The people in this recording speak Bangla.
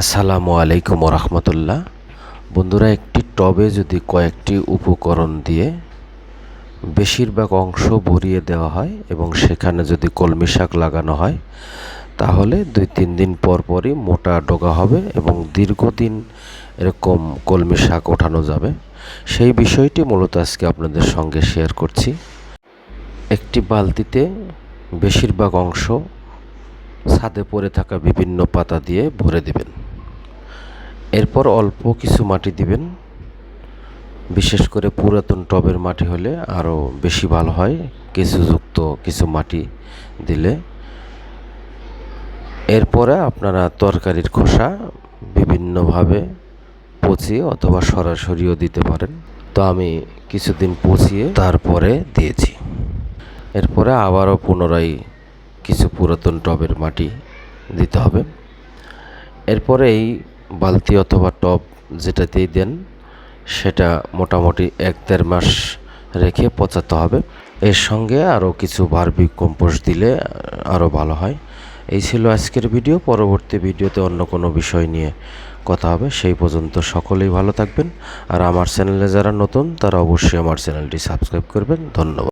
আসসালামু আলাইকুম রহমতুল্লাহ বন্ধুরা, একটি টবে যদি কয়েকটি উপকরণ দিয়ে বেশিরভাগ অংশ ভরিয়ে দেওয়া হয় এবং সেখানে যদি কলমি শাক লাগানো হয়, তাহলে দুই তিন দিন পর পরই মোটা ডগা হবে এবং দীর্ঘদিন এরকম কলমি শাক ওঠানো যাবে। সেই বিষয়টি মূলত আজকে আপনাদের সঙ্গে শেয়ার করছি। একটি বালতিতে বেশিরভাগ অংশ ছাদে পড়ে থাকা বিভিন্ন পাতা দিয়ে ভরে দিবেন। এরপর অল্প কিছু মাটি দিবেন। বিশেষ করে পুরাতন টবের মাটি হলে আরও বেশি ভালো হয়, কেঁচুযুক্ত কিছু মাটি দিলে। এরপরে আপনারা তরকারির খোসা বিভিন্নভাবে পচিয়ে অথবা সরাসরিও দিতে পারেন। তো আমি কিছুদিন পচিয়ে তারপরে দিয়েছি। এরপরে আবারও পুনরায় কিছু পুরাতন টবের মাটি দিতে হবে। এরপরে এই বালতি অথবা টব যেটাতেই দেন, সেটা মোটামুটি এক দেড় মাস রেখে পচাতে হবে। এর সঙ্গে আরও কিছু বারবি কম্পোস্ট দিলে আরও ভালো হয়। এই ছিল আজকের ভিডিও। পরবর্তী ভিডিওতে অন্য কোনো বিষয় নিয়ে কথা হবে। সেই পর্যন্ত সকলেই ভালো থাকবেন। আর আমার চ্যানেলে যারা নতুন, তারা অবশ্যই আমার চ্যানেলটি সাবস্ক্রাইব করবেন। ধন্যবাদ।